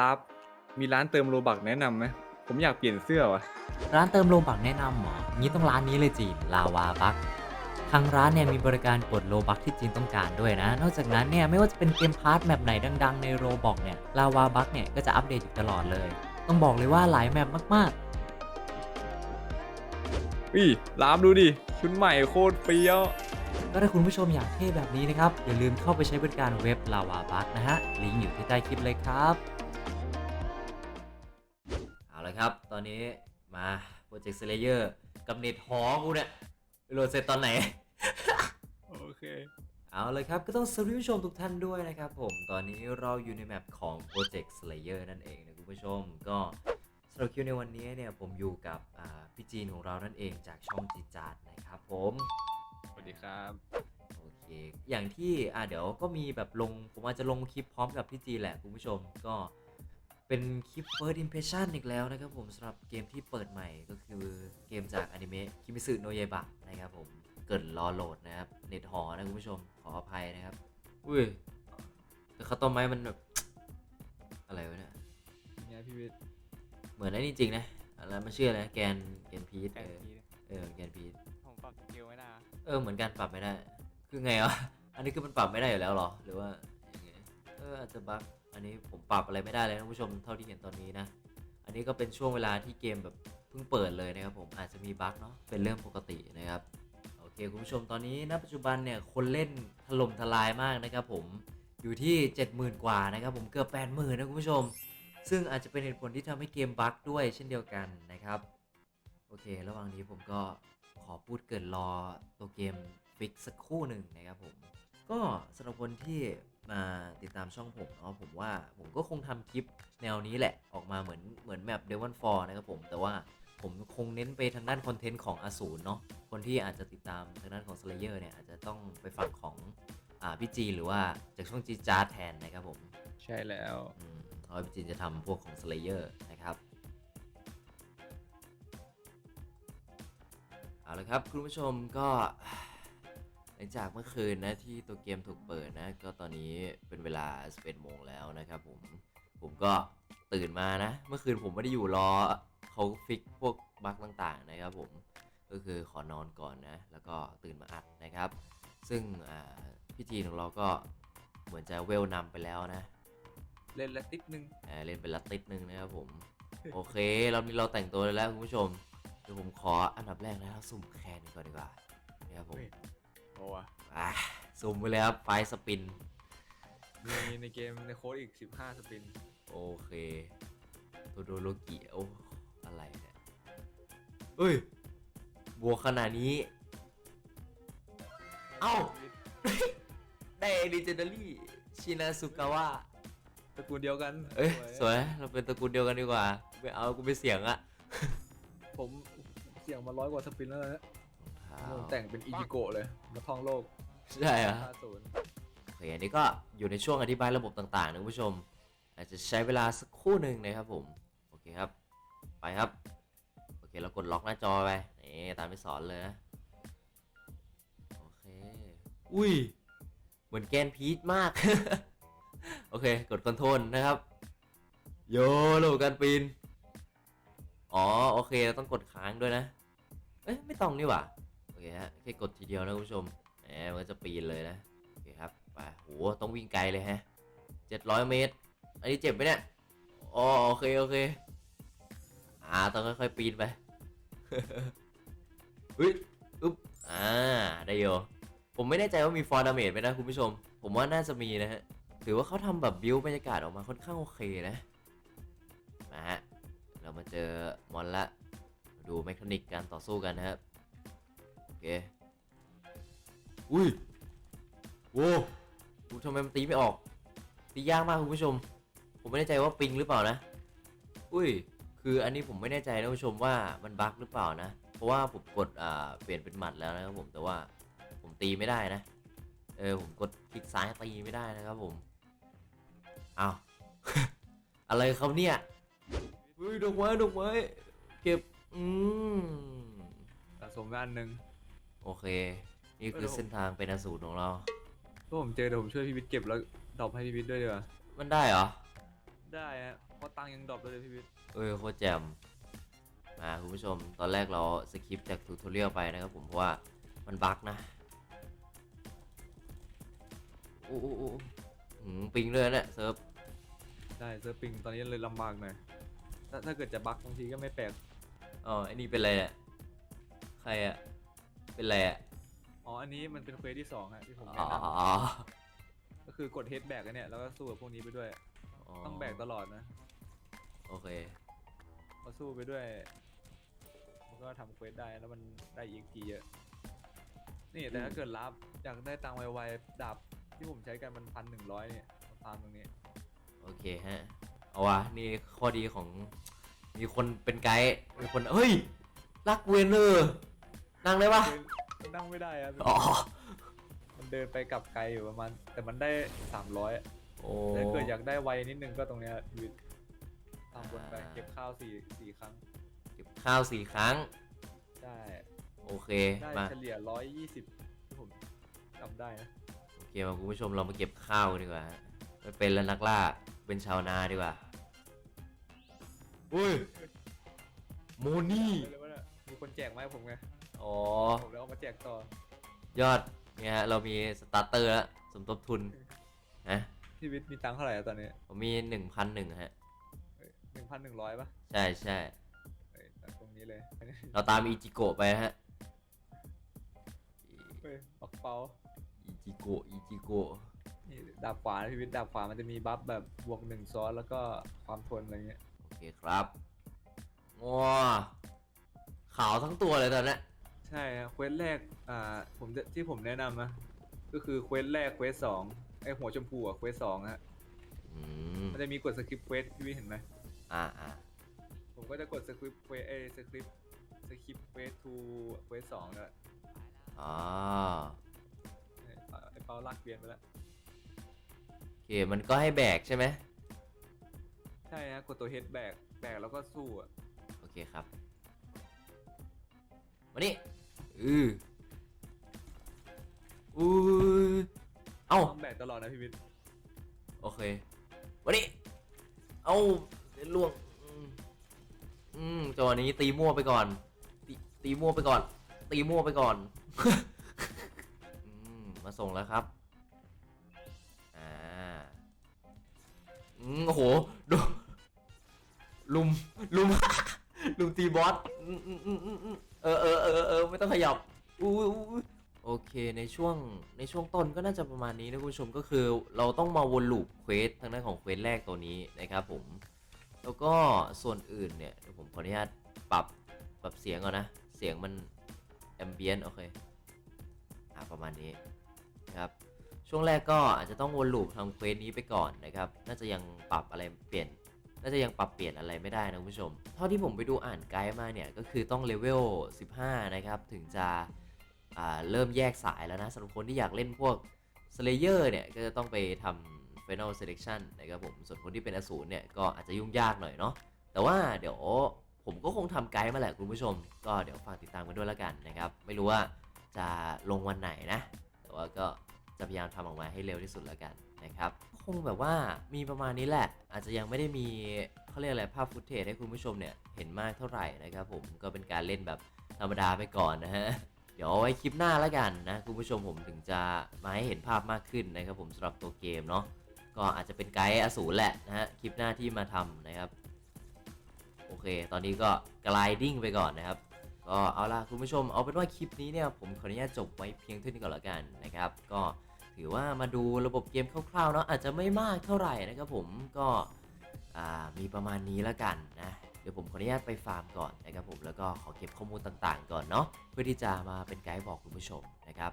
รับ มีร้านเติมโลบักแนะนำไหมผมอยากเปลี่ยนเสื้อว่ะ ร้านเติมโลบักแนะนำเหรองี้ต้องร้านนี้เลยจีน ลาวาบัก ทางร้านเนี่ยมีบริการกดโลบักที่จีนต้องการด้วยนะ นอกจากนั้นเนี่ยไม่ว่าจะเป็นเกมพาร์ทแมปไหนดัง ๆ ในโรบอกเนี่ย ลาวาบักเนี่ยก็จะอัปเดตอยู่ตลอดเลย ต้องบอกเลยว่าหลายแมปมากอุ้ยร้านดูดิ ชุดใหม่โคตรเปรี้ยวๆก็ถ้าคุณผู้ชมอยากเท่แบบนี้นะครับ อย่าลืมเข้าไปใช้บริการเว็บลาวาบักนะฮะ ลิงก์อยู่ที่ใต้คลิปเลยครับ เอาละครับ ตอนนี้มาโปรเจกต์ s เลเยอร์กับเน็ตหอกูเนี่ยไปโหลดเสร็จตอนไหน โอเค เอาเลยครับก็ต้องสวัสดีผู้ชมทุกท่านด้วยนะครับผมตอนนี้เราอยู่ในแมปของ Project Slayer นั่นเองนะคุณผู้ชมก็สำหรับคิวในวันนี้เนี่ยผมอยู่กับอ่าพี่จีนของเรานั่นเองจากช่องจีจาดนะครับผมสวัสดีครับ โอเคอย่างที่อ่าเดี๋ยวก็มีแบบลงผมอาจจะลงคลิปพร้อมกับพี่จีนแหละคุณผู้ชมก็ เป็นคลิป First Impression อีกแล้วนะครับผมสำหรับเกมที่เปิดใหม่ก็คือเกมจากอนิเมะคิมิสึโนเยบะนะครับผมเกิดรอโหลดนะครับ เน็ตหอนะคุณผู้ชมขออภัยนะครับ อุ้ย แต่ข้าวต้มไม้มันแบบ อะไรวะเนี่ยเนี่ยพี่วิทย์เหมือนไอ้นี่จริงนะ อะไรมันชื่ออะไรแกนแกนพีทแต่เออทีเออแกนพีทผมปรับสกิลไม่ได้เออเหมือนกันปรับไม่ได้ คือไงวะ อันนี้คือมันปรับไม่ได้อยู่แล้วเหรอ หรือว่ายังไงเอออาจจะบั๊ก อันนี้ผมปรับอะไรไม่ได้เลยนะคุณผู้ชมเท่าที่เห็นตอนนี้นะ อันนี้ก็เป็นช่วงเวลาที่เกมแบบเพิ่งเปิดเลยนะครับผมอาจจะมีบั๊กเนาะเป็นเรื่องปกตินะครับโอเคคุณผู้ชมตอนนี้ณปัจจุบันเนี่ยคนเล่นถล่มทลายมากนะครับผมอยู่ที่ 70,000 กว่านะครับผมเกือบ 80,000 นะคุณผู้ชม ซึ่งอาจจะเป็นเหตุผลที่ทำให้เกมบั๊กด้วยเช่นเดียวกันนะครับโอเค ระหว่างนี้ผมก็ขอพูดเกินรอตัวเกมฟิกสักคู่หนึ่งนะครับผมก็สำหรับคนที่ มาติดตามช่องผมเนาะผมว่าผมก็คงทำคลิปแนวนี้แหละออกมาเหมือนเหมือนแมปเดวันฟอร์นะครับผมแต่ว่าผมคงเน้นไปทางด้านคอนเทนต์ของอสูรเนาะคนที่อาจจะติดตามทางด้านของ Slayer เนี่ยอาจจะต้องไปฟังของอ่าพี่จีนหรือว่าจากช่องจีจาร์แทนนะครับผมใช่แล้วอืมเพราะว่าพี่จีนจะทำพวกของ Slayer นะครับเอาละครับคุณผู้ชมก็ หลังจากเมื่อคืนนะที่ตัวเกมถูกเปิดนะ ก็ตอนนี้เป็นเวลา11โมงแล้วนะครับผมผมก็ตื่นมานะ เมื่อคืนผมไม่ได้อยู่รอเขาฟิกพวกบั๊กต่างๆนะครับผมก็คือขอนอนก่อนนะ แล้วก็ตื่นมาอัดนะครับ ซึ่งอ่าพี่จีนของเราก็เหมือนจะเวลนำไปแล้วนะ เล่นละติดนึงอ่าเล่นเป็นลัตติดนึงนะครับผม โอเคเรานี้เราแต่งตัวได้แล้วคุณผู้ชมเดี๋ยวผมขออันดับแรกนะเราสุ่มแคนก่อนดีกว่านะครับผมเฮ้ย โอ้วะอ่าสุ่มไปเลยครับไฟสปิน มีในเกมในโค้ดอีก 15 สปิน โอเคโตโดโลกิโอ้อะไรเนี่ยเฮ้ย บวกขนาดนี้ เอ้า ได้ลีเจนดารี่ ชินาสุกาวะ ตระกูลเดียวกันเอ้ย สวย เราเป็นตระกูลเดียวกันดีกว่า ไม่เอา กูไม่เสียงอะ ผมเสี่ยงมาร้อยกว่าสปินแล้วนะ รองผมเท้าแต่งเป็นอิจิโกะเลยมาท่องโลกใช่เหรอ50โอเคอันนี้ก็อยู่ในช่วงอธิบายระบบต่างๆนะคุณผู้ชม อาจจะใช้เวลาสักครู่หนึ่งนะครับผม โอเคครับ ไปครับ โอเคเรากดล็อกหน้าจอไปนี่ตามที่สอนเลยนะ โอเค อุ้ย เหมือนแกนพีชมาก โอเค กดคอนโทรลนะครับ โยระบบการปีน อ๋อ โอเคเราต้องกดค้างด้วยนะ เอ้ยไม่ต้องนี่หว่าโอ เคฮะแค่กดทีเดียวนะคุณผู้ชมแหมมันก็จะปีนเลยนะโอเคครับไปโหต้องวิ่งไกลเลยฮะเจ็ดร้อยเมตร อันนี้เจ็บไหมเนี่ยอ๋อโอเคโอเคอ่าต้องค่อยๆปีนไปเฮ้ยอึ๊บอ่าได้โยผมไม่แน่ใจว่ามีฟอร์ดาเมจไหมนะคุณผู้ชม ผมว่าน่าจะมีนะฮะถือว่าเขาทำแบบบิวบรรยากาศออกมาค่อนข้างโอเคนะมาฮะเรามาเจอมอนละมาดูเมคานิกการต่อสู้กันนะครับ เคอุ้ยโว้วทำไมมันตีไม่ออก ตียากมากคุณผู้ชม ผมไม่แน่ใจว่าปิงหรือเปล่านะ อุ้ย คืออันนี้ผมไม่แน่ใจนะคุณผู้ชมว่ามันบั๊กหรือเปล่านะ เพราะว่าผมกดอ่าเปลี่ยนเป็นหมัดแล้วนะครับผมแต่ว่าผมตีไม่ได้นะ เออผมกดคลิกซ้ายตีไม่ได้นะครับผมอ้าวอะไรครับเนี่ยเฮ้ยดอกไม้ดอกไม้เก็บ อืมสะสมไปอันหนึ่ง โอเค นี่คือเส้นทางเป็นอสูรของเรา ก็ผมเจอเดี๋ยวผมช่วยพี่วิทย์เก็บแล้วดรอปให้พี่วิทย์ด้วยดีกว่ามันได้เหรอ ได้ฮะเพราะตังค์ยังดรอปเลยพี่วิทย์เอ้ยโคตรแจ่มมาคุณผู้ชม ตอนแรกเราสคิปจากทูทอเรียลไปนะครับผมเพราะว่ามันบั๊กนะโอ้โหหืมปิงเลยเนี่ยเซิร์ฟใช่เซิร์ฟปิงตอนนี้เลยลำบากหน่อยถ้าถ้าเกิดจะบั๊กบางทีก็ไม่แปลกอ๋อไอ้นี่เป็นอะไรอะใครอะ เป็นอะไรอะอ๋อ อันนี้มันเป็นเควสที่สองฮะที่ผมอ๋แนะอนำก็คือกดเฮดแบกกันเนี่ยแล้วก็สู้กับพวกนี้ไปด้วย ต้องแบกตลอดนะโอเค พอสู้ไปด้วย มันก็ทำเควสได้แล้วมันได้ EXP เยอะ นี่แต่ถ้าเกิดรับอยากได้ตังค์ไวๆดาบที่ผมใช้กันมันพันหนึ่งร้อยเนี่ยมาฟาร์มตรงนี้ โอเคฮะ เอาวะ นี่ข้อดีของ มีคนเป็นไกด์ มีคน เฮ้ย รักเวนเนอร์ นั่งได้ปะมันนั่งไม่ได้อะอ๋อ มันเดินไปกลับไกลอยู่ประมาณแต่มันได้สามร้อยโอ้ถ้าเกิดอยากได้ไวนิดนึงก็ตรงเนี้ยชีวิตตามบนไปอ่าเก็บข้าวสี่สี่ครั้งเก็บข้าวสี่ครั้ง ได้ โอเค ได้มา เฉลี่ยร้อยยี่สิบที่ผมจำได้นะโอเคมาคุณผู้ชมเรามาเก็บข้าวกันดีกว่าฮะไม่เป็นแล้วนักล่า เป็นชาวนาดีกว่าอุ้ย โมนี่เลยว่าเนี่ยมีคนแจกไหมาให้ผมไง อ๋อ ผมแล้วเอามาแจกต่อยอด เนี่ยฮะ เรามีสตาร์เตอร์แล้วสมทบทุนนะพี่วิทย์มีตังค์เท่าไหร่อะตอนนี้ผมมีหนึ่งพันหนึ่งฮะ หนึ่งพันหนึ่งร้อยป่ะใช่ใช่ เอ้ยตัดตรงนี้เลยเราตามอีจิโกะไปนะฮะ เฮ้ยปักเปาอีจิโกะอีจิโกะ นี่ดาบขวานะพี่วิทย์ดาบขวามันจะมีบัฟแบบบวกหนึ่งซ้อนแล้วก็ความทนอะไรเงี้ยโอเคครับว้าขาวทั้งตัวเลยตอนเนี้ย ใช่ครับเควสแรกอ่าผมจะที่ผมแนะนำนะก็คือเควสแรกเควสสองไอหัวชมพูอะเควสสองฮะอืมมันจะมีกดสคริปต์เควสพี่วิทย์เห็นไหมอ่าอ่าผมก็จะกดสคริปต์เควสเอยสคริปต์สคริปต์เควสทูเควสสองแล้วอ๋อไอเปาลากเบียนไปแล้วโอเคมันก็ให้แบกใช่ไหมใช่ฮะกดตัวเฮดแบกแบกแล้วก็สู้อะโอเคครับ มานี่อืออู้เอ้า ต้องแบกตลอดนะพี่วิทย์โอเคมานี่เอ้าเดี๋ยวล่วงอืมอืมจังหวะนี้ตีมั่วไปก่อน ตีตีมั่วไปก่อน ตีมั่วไปก่อน อืมมาส่งแล้วครับ อ่า อืมโอ้โหดูลุม ลุม ลุมตีบอสอืมอืมอืมอืมอืม เออเออเออเออไม่ต้องขยับอู้อู้โอเคในช่วงในช่วงต้นก็น่าจะประมาณนี้นะคุณผู้ชมก็คือเราต้องมาวนลูปเควสทางด้านของเควสแรกตัวนี้นะครับผม แล้วก็ส่วนอื่นเนี่ยเดี๋ยวผมขออนุญาตปรับปรับเสียงก่อนนะ เสียงมันแอมเบียนโอเคอ่าประมาณนี้นะครับช่วงแรกก็อาจจะต้องวนลูปทำเควสนี้ไปก่อนนะครับ น่าจะยังปรับอะไรเปลี่ยน น่าจะยังปรับเปลี่ยนอะไรไม่ได้นะคุณผู้ชม เท่าที่ผมไปดูอ่านไกด์มาเนี่ย ก็คือต้องเลเวล 15 นะครับ ถึงจะเริ่มแยกสายแล้วนะสำหรับคนที่อยากเล่นพวก Slayer เนี่ย ก็จะต้องไปทำ Final Selection นะครับผม ส่วนคนที่เป็นอสูรเนี่ย ก็อาจจะยุ่งยากหน่อยเนาะแต่ว่าเดี๋ยวผมก็คงทำไกด์มาแหละคุณผู้ชม ก็เดี๋ยวฝากติดตามกันด้วยแล้วกันนะครับไม่รู้ว่าจะลงวันไหนนะ แต่ว่าก็จะพยายามทำออกมาให้เร็วที่สุดแล้วกันนะครับ คงแบบว่ามีประมาณนี้แหละ อาจจะยังไม่ได้มีเขาเรียกอะไรภาพฟุตเทจให้คุณผู้ชมเนี่ยเห็นมากเท่าไหร่นะครับผมก็เป็นการเล่นแบบธรรมดาไปก่อนนะฮะเดี๋ยวเอาไว้คลิปหน้าแล้วกันนะคุณผู้ชมผมถึงจะมาให้เห็นภาพมากขึ้นนะครับผมสำหรับตัวเกมเนาะก็อาจจะเป็นไกด์อสูรแหละนะฮะคลิปหน้าที่มาทำนะครับ โอเค ตอนนี้ก็ gliding ไปก่อนนะครับ ก็เอาล่ะคุณผู้ชมเอาเป็นว่าคลิปนี้เนี่ยผมขออนุญาตจบไว้เพียงเท่านี้ก่อนละกันนะครับ ก็ ถือว่ามาดูระบบเกมคร่าวๆเนาะอาจจะไม่มากเท่าไหร่นะครับผมก็มีประมาณนี้ละกันนะเดี๋ยวผมขออนุญาตไปฟาร์มก่อนนะครับผมแล้วก็ขอเก็บข้อมูลต่างๆ ก่อนเนาะเพื่อที่จะมาเป็นไกด์บอกคุณผู้ชมนะครับ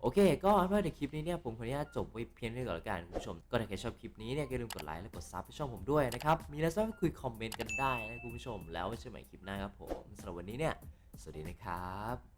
โอเค ก็เอาเป็นว่าเดี๋ยวคลิปนี้เนี่ยผมขออนุญาตจบไว้เพียงเท่านี้ก่อนละกันคุณผู้ชม ก็ถ้าใครชอบคลิปนี้เนี่ยอย่าลืมกดไลค์และกดซับให้ช่องผมด้วยนะครับ มีอะไรก็คุยคอมเมนต์กันได้นะคุณผู้ชม แล้วไว้เจอกันใหม่คลิปหน้าครับผมสำหรับวันนี้เนี่ยสวัสดีนะครับ